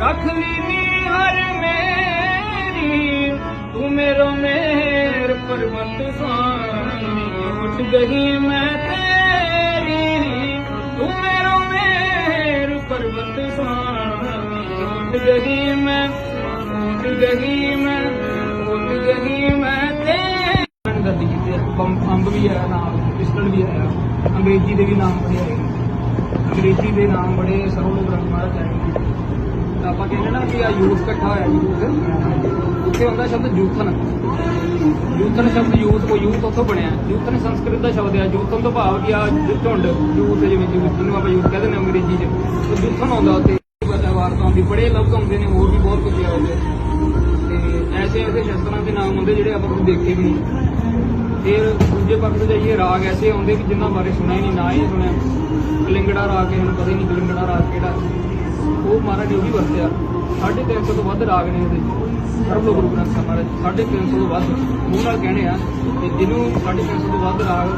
ਰੱਖ ਲੀਨੀ ਹਰ ਮੇਰੀ। ਤੂੰ ਮੇਰੋ ਮੇਰ ਪਰਵਤ ਸਾਨੀ ਉੱਠ ਗਈ ਮੈਂ ਤੇਰੀ। ਤੂੰ ਮੇਰੋ ਮੇਰ ਪਰਵਤ ਸਾਨੀ ਉੱਠ ਗਈ ਮੈਂ, ਉੱਠ ਗਈ ਮੈਂ, ਉੱਠ ਗਈ ਮੈਂ ਤੇਰੀ। ਗੱਦੀ ਕੀਤੀ ਬੰਬ ਵੀ ਹੈ ਨਾਲ ਪਿਸਟਲ ਵੀ ਹੈ ਅੰਗਰੇਜ਼ੀ ਦੇ ਵੀ ਨਾਮ ਬੜੇ ਆਏ ਅੰਗਰੇਜ਼ੀ ਦੇ ਨਾਮ ਬੜੇ ਸਰੋਂ ਲੋਕ ਰੰਗ ਮਾਰਾ ਜਾਣਗੇ ਆਪਾਂ ਕਹਿੰਦੇ ਨਾ ਕਿ ਆ ਯੂਥ ਇਕੱਠਾ ਹੋਇਆ ਯੂਥ। ਉੱਥੇ ਹੁੰਦਾ ਸ਼ਬਦ ਯੂਥਨ ਯੂਥਨ ਸ਼ਬਦ ਯੂਥ ਉਹ ਯੂਥ ਉੱਥੋਂ ਬਣਿਆ। ਯੂਥਨ ਸੰਸਕ੍ਰਿਤ ਦਾ ਸ਼ਬਦ ਹੈ ਯੂਥਨ ਤੋਂ ਭਾਵ ਕਿ ਆ ਝੁੰਡ ਯੂਥ ਜਿਵੇਂ ਯੂਥ ਆਪਾਂ ਯੂਥ ਕਹਿੰਦੇ ਨੇ ਅੰਗਰੇਜ਼ੀ 'ਚ। ਉਹ ਯੂਥਨ ਆਉਂਦਾ ਉੱਥੇ ਵਾਰਤਾ ਹੁੰਦੀ ਬੜੇ ਲਫ਼ਜ਼ ਆਉਂਦੇ ਨੇ, ਹੋਰ ਵੀ ਬਹੁਤ ਕੁਝ ਹੈ ਤੇ ਐਸੇ ਐਸੇ ਸ਼ਸਤਰਾਂ ਦੇ ਨਾਮ ਹੁੰਦੇ ਜਿਹੜੇ ਆਪਾਂ ਕਦੇ ਦੇਖੇ ਵੀ ਨਹੀਂ। ਫਿਰ ਦੂਜੇ ਪੱਖ ਤੇ ਜਾਈਏ, ਰਾਗ ਐਸੇ ਆਉਂਦੇ ਕਿ ਜਿਨ੍ਹਾਂ ਬਾਰੇ ਸੁਣਿਆ ਹੀ ਨਹੀਂ, ਨਾ ਹੀ ਸੁਣਿਆ। ਕਲਿੰਗੜਾ ਰਾਗ ਇਹਨੂੰ ਪਤਾ ਹੀ ਨਹੀਂ ਕਲਿੰਗੜਾ ਰਾਗ ਕਿਹੜਾ। ਉਹ ਮਹਾਰਾਜ ਨੇ ਉਹ ਵੀ ਵਰਤਿਆ 350 ਤੋਂ ਵੱਧ ਰਾਗ ਨੇ ਇਹਦੇ ਸਰਬ ਲੋਕ ਗੁਰੂ ਗ੍ਰੰਥ ਸਾਹਿਬ ਮਹਾਰਾਜ 350 ਤੋਂ ਵੱਧ ਮੂੰਹ ਨਾਲ ਕਹਿੰਦੇ ਆ, ਤੇ ਜਿਹਨੂੰ 350 ਤੋਂ ਵੱਧ ਰਾਗ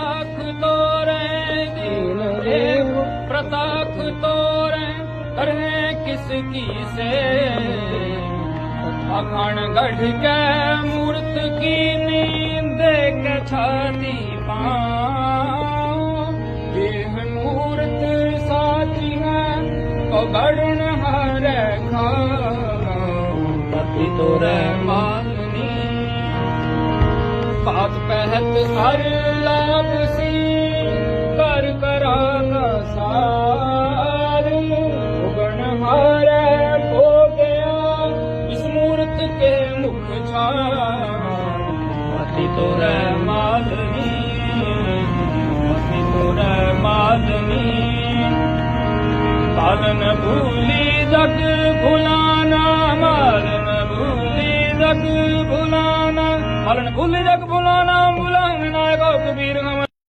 ਅੱਖ ਤੋਰੇ, ਦੀਨ ਦੇਵ। ਪ੍ਰਤਾਖ ਤੋਰੇ, ਕਰੇ ਕਿਸ ਕੀ ਸੇ ਅਖਣ ਗढ़ ਕੇ, ਮੂਰਤ ਕੀ ਨੀਂਦ ਕੇ ਛਾਤੀ ਪਾਉ ਕੋ ਗੜਨ ਹਰੇ ਖਾਉ ਪਤੀ ਤੋਰੇ ਮਾਨਨੀ ਪਾਤ ਪਹਿਤ ਹਰ ਲਾਭ ਸੀ ਕਰ ਕਰਾ ਕਾ ਸਾਰ। ਉਗਣ ਹਾਰੇ ਹੋ ਗਿਆ ਇਸ ਮੂਰਤ ਕੇ ਮੁਖ ਛਾਰ ਮਤੀ ਤੋਰੇ ਮਾਲਨੀ। न भूली जग भुलाना मारन भूली जग भुलाना मारन भूली जग भुलाना भुलाना नायक कबीर हम